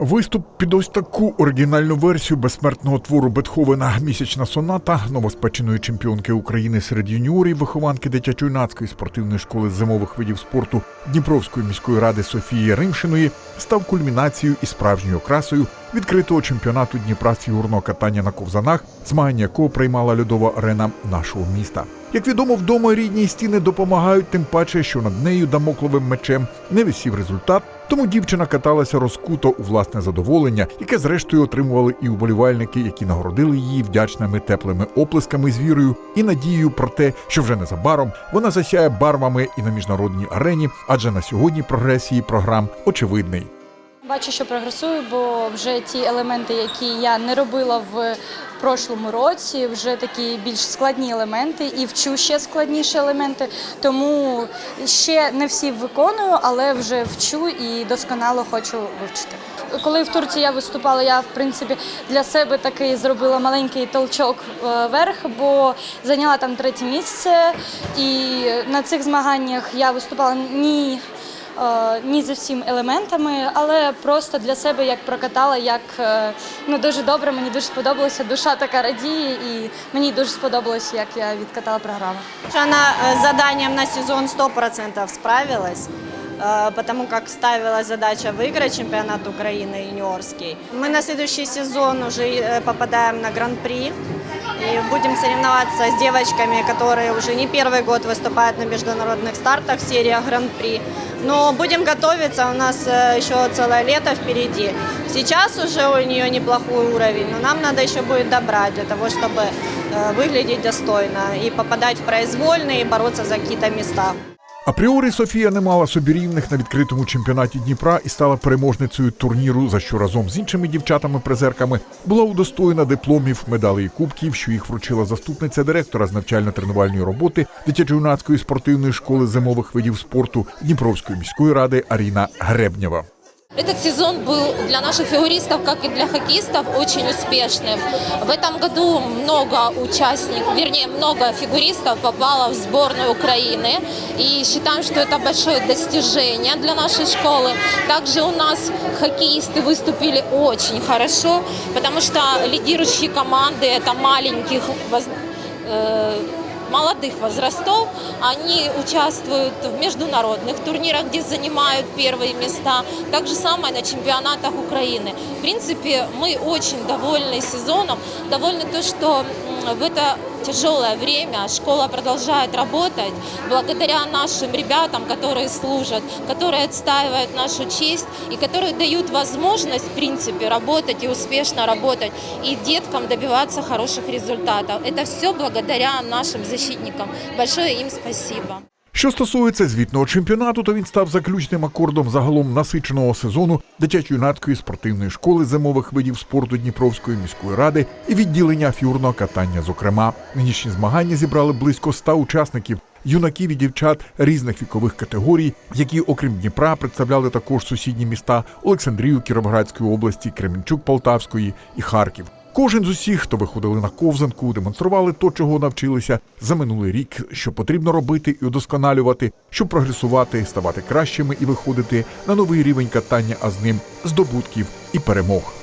Виступ під ось таку оригінальну версію безсмертного твору Бетховена Місячна соната новоспеченої чемпіонки України серед юніорів, вихованки дитячо-юнацької спортивної школи зимових видів спорту Дніпровської міської ради Софії Римшиної став кульмінацією і справжньою окрасою відкритого чемпіонату Дніпра з фігурного катання на ковзанах, змагання якого приймала льодова арена нашого міста. Як відомо, вдома рідні стіни допомагають, тим паче, що над нею дамокловим мечем не висів результат. Тому дівчина каталася розкуто у власне задоволення, яке зрештою отримували і уболівальники, які нагородили її вдячними теплими оплесками з вірою і надією про те, що вже незабаром вона засяє барвами і на міжнародній арені, адже на сьогодні прогрес її програм очевидний. Бачу, що прогресую, бо вже ті елементи, які я не робила в прошлому році, вже такі більш складні елементи і вчу ще складніші елементи. Тому ще не всі виконую, але вже вчу і досконало хочу вивчити. Коли в Турції я виступала, я в принципі для себе такий зробила маленький толчок е, вверх, бо зайняла там третє місце. І на цих змаганнях я виступала ні ні за всім елементами, але просто для себе як прокатала, як е, ну дуже добре, мені дуже сподобалося. Душа така радіє, і мені дуже сподобалось, як я відкатала програму. Она э, с заданием на сезон 100% справилась, э, потому как ставила задача выиграть чемпионат Украины юниорский. Мы на следующий сезон уже э, попадаем на гран-при И будем соревноваться с девочками, которые уже не первый год выступают на международных стартах в сериях гран-при. Но будем готовиться, у нас э, еще целое лето впереди. Сейчас уже у нее неплохой уровень, но нам надо еще будет добрать для того, чтобы э, выглядеть достойно и попадать в произвольные и бороться за какие-то места. Апріорі Софія не мала собі рівних на відкритому чемпіонаті Дніпра і стала переможницею турніру, за що разом з іншими дівчатами-призерками була удостоєна дипломів, медалей і кубків, що їх вручила заступниця директора з навчально-тренувальної роботи дитячо-юнацької спортивної школи зимових видів спорту Дніпровської міської ради Аріна Гребнєва. Этот сезон был для наших фигуристов, как и для хоккеистов, очень успешным. В этом году много участников, вернее, много фигуристов попало в сборную Украины. И считаем, что это большое достижение для нашей школы. Также у нас хоккеисты выступили очень хорошо, потому что лидирующие команды это маленьких воз- э, молодых возрастов, они участвуют в международных турнирах, где занимают первые места. Так же самое на чемпионатах Украины. В принципе, мы очень довольны сезоном, довольны то, что м, в это тяжелое время школа продолжает работать благодаря нашим ребятам, которые служат, которые отстаивают нашу честь и которые дают возможность, в принципе, работать и успешно работать, и деткам добиваться хороших результатов. Это все благодаря нашим защитникам. Большое им спасибо. Що стосується звітного чемпіонату, то він став заключним акордом загалом насиченого сезону дитячо-юнацької спортивної школи зимових видів спорту Дніпровської міської ради і відділення фігурного катання. Зокрема, нинішні змагання зібрали близько ста учасників. Юнаків і дівчат різних вікових категорій, які, окрім Дніпра, представляли також сусідні міста Олександрію Кіровоградської області, Кременчук Полтавської і Харків. Кожен з усіх, хто виходили на ковзанку, демонстрували то, чого навчилися за минулий рік, що потрібно робити і удосконалювати, щоб прогресувати, ставати кращими і виходити на новий рівень катання, а з ним здобутків і перемог.